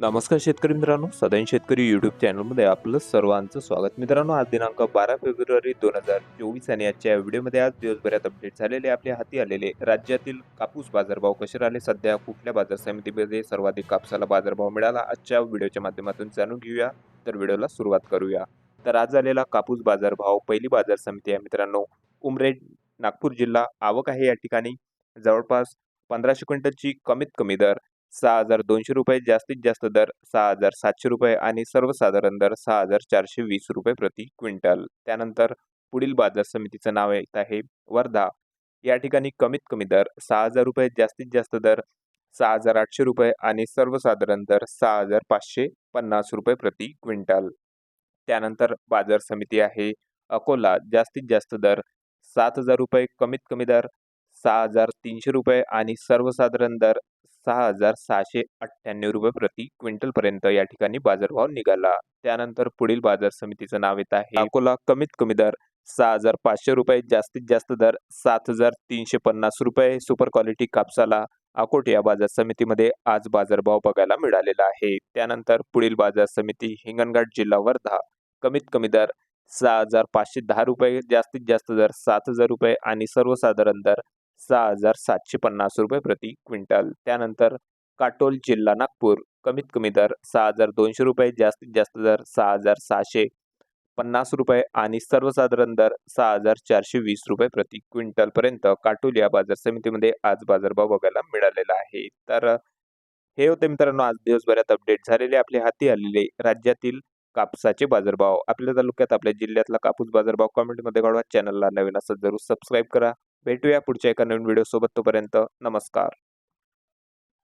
नमस्कार शेतकरी मित्रांनो सदैन शेतकरी यूट्यूब चॅनलमध्ये आपलं सर्वांचं स्वागत. मित्रांनो आज दिनांक बारा फेब्रुवारी दोन हजार चोवीस आणि आजच्या व्हिडिओमध्ये आज दिवसभरात अपडेट झालेले आपल्या हाती आलेले राज्यातील कापूस बाजारभाव कसे राहिले सध्या कुठल्या बाजार समितीमध्ये सर्वाधिक कापसाला बाजारभाव मिळाला आजच्या व्हिडिओच्या माध्यमातून जाणून घेऊया. तर व्हिडिओला सुरुवात करूया. तर आज आलेला कापूस बाजारभाव पहिली बाजार समिती आहे मित्रांनो उमरेड नागपूर जिल्हा आवक आहे या ठिकाणी. जवळपास पंधराशे क्विंटलची कमीत कमी दर सहा हजार दोनशे रुपये जास्तीत जास्त दर सहा हजार सातशे रुपये आणि सर्वसाधारण दर सहा हजार चारशे वीस रुपये प्रति क्विंटल. त्यानंतर पुढील बाजार समितीचं नाव येत आहे वर्धा. या ठिकाणी कमीत कमी दर सहा हजार रुपये जास्तीत जास्त दर सहा हजार आठशे रुपये आणि सर्वसाधारण दर सहा हजार पाचशे पन्नास रुपये प्रति क्विंटल. त्यानंतर बाजार समिती आहे अकोला. जास्तीत जास्त दर सात हजार रुपये कमीत कमी दर सहा हजार तीनशे रुपये आणि सर्वसाधारण दर सहा हजार सहाशे अठ्ठ्याण्णव रुपये प्रति क्विंटल पर्यंत या ठिकाणी बाजारभाव निघाला. त्यानंतर पुढील बाजार समितीचं नाव येत आहे. अकोला कमीत कमी दर सहा हजार पाचशे रुपये जास्तीत जास्त दर सात हजार तीनशे पन्नास रुपये सुपर क्वालिटी कापसाला अकोट या बाजार समितीमध्ये आज बाजारभाव बघायला मिळालेला आहे. त्यानंतर पुढील बाजार समिती हिंगणघाट जिल्हा वर्धा. कमीत कमी दर सहा हजार पाचशे दहा रुपये जास्तीत जास्त दर सात हजार रुपये आणि सर्वसाधारण दर सहा हजार सातशे पन्नास रुपये प्रति क्विंटल. त्यानंतर काटोल जिल्हा नागपूर कमीत कमी दर सहा हजार दोनशे रुपये जास्तीत जास्त दर सहा हजार सहाशे पन्नास रुपये आणि सर्वसाधारण दर सहा हजार चारशे वीस रुपये प्रति क्विंटलपर्यंत काटोल या बाजार समितीमध्ये आज बाजारभाव बघायला मिळालेला आहे. तर हे होते मित्रांनो आज दिवसभरात अपडेट झालेले आपले हाती आलेले राज्यातील कापसाचे बाजारभाव. आपल्या तालुक्यात आपल्या जिल्ह्यातला कापूस बाजारभाव कमेंटमध्ये कळवा चॅनलला नवीन असं जरूर सबस्क्राईब करा. भेटूया पुढच्या एका नवीन व्हिडिओ सोबत तोपर्यंत नमस्कार.